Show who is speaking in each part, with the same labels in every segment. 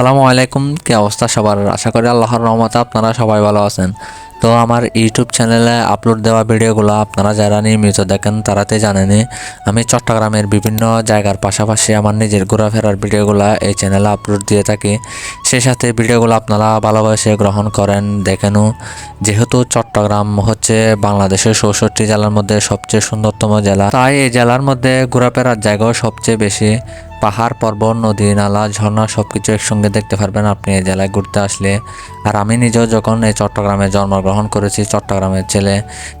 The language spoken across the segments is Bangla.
Speaker 1: আসসালামু আলাইকুম। কি অবস্থা সবার? আশা করি আল্লাহর রহমতে আপনারা সবাই ভালো আছেন। তো আমার ইউটিউব চ্যানেলে আপলোড দেওয়া ভিডিওগুলো আপনারা যারা নিয়মিত দেখেন তারাতে জানেনি আমি চট্টগ্রামের বিভিন্ন জায়গার পাশাপাশি আমার নিজের ঘোরাফেরার ভিডিওগুলো এই চ্যানেলে আপলোড দিয়ে থাকি। সেই সাথে ভিডিওগুলো আপনারা ভালোবাসে গ্রহণ করেন, দেখেনও। যেহেতু চট্টগ্রাম হচ্ছে বাংলাদেশের চৌষট্টি জেলার মধ্যে সবচেয়ে সুন্দরতম জেলা, তাই এই জেলার মধ্যে ঘোরাফেরার জায়গাও সবচেয়ে বেশি। পাহাড়, পর্বত, নদী, নালা, ঝর্ণা সব কিছু একসঙ্গে দেখতে পারবেন আপনি এই জেলায় ঘুরতে আসলে। আর আমি নিজেও যখন এই চট্টগ্রামে জন্মগ্রহণ করেছি, চট্টগ্রামের ছেলে,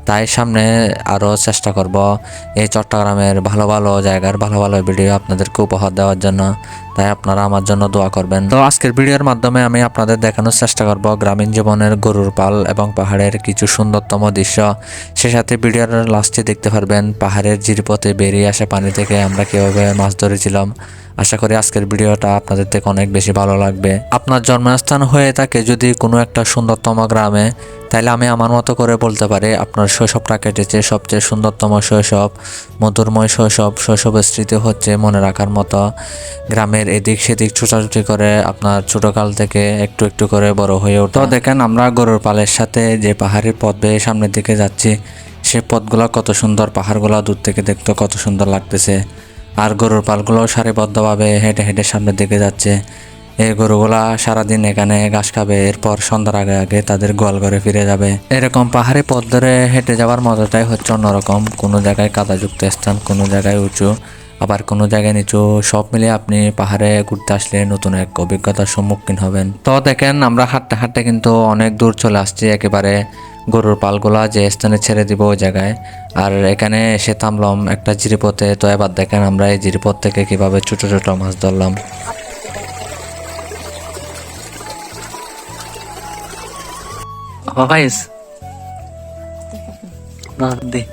Speaker 1: তাই সামনে আরও চেষ্টা করব এই চট্টগ্রামের ভালো ভালো জায়গার ভালো ভালো ভিডিও আপনাদেরকে উপহার দেওয়ার জন্য। তাই আপনারা আমার জন্য দোয়া করবেন। তো আজকের ভিডিওর মাধ্যমে আমি আপনাদের দেখানোর চেষ্টা করব গ্রামীণ জীবনের গরুর পাল এবং পাহাড়ের কিছু সুন্দরতম দৃশ্য। সে সাথে ভিডিওর লাস্টে দেখতে পারবেন, পাহাড়ের জিরিপথে বেরিয়ে আসা পানি থেকে আমরা কীভাবে মাছ ধরেছিলাম। আশা করি আজকের ভিডিওটা আপনাদের থেকে অনেক বেশি ভালো লাগবে। আপনার জন্মস্থান হয়ে থাকে যদি কোনো একটা সুন্দরতম গ্রামে তাইলে আমি আমার মতো করে বলতে পারি, আপনার শৈশবটা কেটেছে সবচেয়ে সুন্দরতম শৈশব, মধুরময় শৈশব শৈশবের স্মৃতি হচ্ছে মনে রাখার মতো। গ্রামের এদিক সেদিক ছোটাছুটি করে আপনার ছোটকাল থেকে একটু একটু করে বড় হয়ে ওঠে। দেখেন, আমরা গরুর পালের সাথে যে পাহাড়ি পথ বেয়ে সামনের দিকে যাচ্ছি, সে পথগুলো কত সুন্দর, পাহাড়গুলো দূর থেকে দেখতে কত সুন্দর লাগতেছে। আর গরুর পালগুলো সারিবদ্ধভাবে হেঁটে হেঁটে সামনের দিকে যাচ্ছে। এই গরুগুলা সারাদিন এখানে ঘাস খাবে, এরপর সন্ধ্যার আগে আগে তাদের গোয়াল ঘরে ফিরে যাবে। এরকম পাহাড়ি পথ ধরে হেঁটে যাওয়ার মজাটাই হচ্ছে অন্যরকম। কোনো জায়গায় কাদাযুক্ত স্থান, কোনো জায়গায় উঁচু, আবার কোনো জায়গায় নিচু, সব মিলিয়ে আপনি পাহাড়ে ঘুরতে আসলে নতুন এক অভিজ্ঞতার সম্মুখীন হবেন। তো দেখেন, আমরা হাঁটতে হাঁটতে কিন্তু অনেক দূর চলে আসছি একেবারে গরুর পালগুলা যে স্থানে ছেড়ে দিব ওই জায়গায়। আর এখানে এসে থামলাম একটা জিরিপথে তো এবার দেখেন আমরা এই জিরিপথ থেকে কীভাবে ছোট ছোট মাছ ধরলাম।
Speaker 2: 若返す。なんで。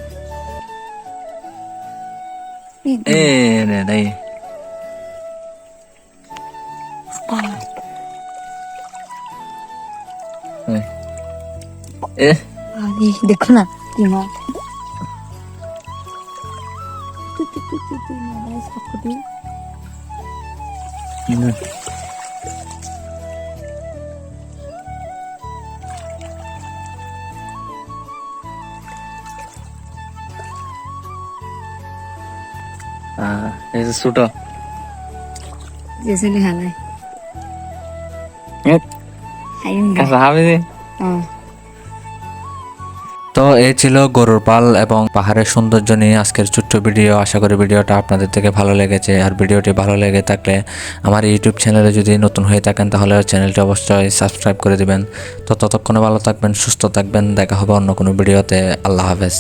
Speaker 2: ええねね。えあ、
Speaker 3: で、でこな、今。トゥトゥトゥトゥトゥ、今、大事なこと。
Speaker 2: うん。এই যে ছোট।
Speaker 3: জেসলি হালাই কাঁচা
Speaker 1: হাবি
Speaker 3: হ্যাঁ
Speaker 1: তো এই ছিল গরুর পাল এবং পাহাড়ের সৌন্দর্য নিয়ে আজকের ছোট্ট ভিডিও। আশা করি ভিডিওটা আপনাদের থেকে ভালো লেগেছে। আর ভিডিওটি ভালো লেগে থাকলে আমার ইউটিউব চ্যানেলে যদি নতুন হয়ে থাকেন তাহলে চ্যানেলটি অবশ্যই সাবস্ক্রাইব করে দিবেন। তো ততক্ষণে ভালো থাকবেন সুস্থ থাকবেন। দেখা হবে অন্য কোনো ভিডিওতে। আল্লাহ হাফেজ।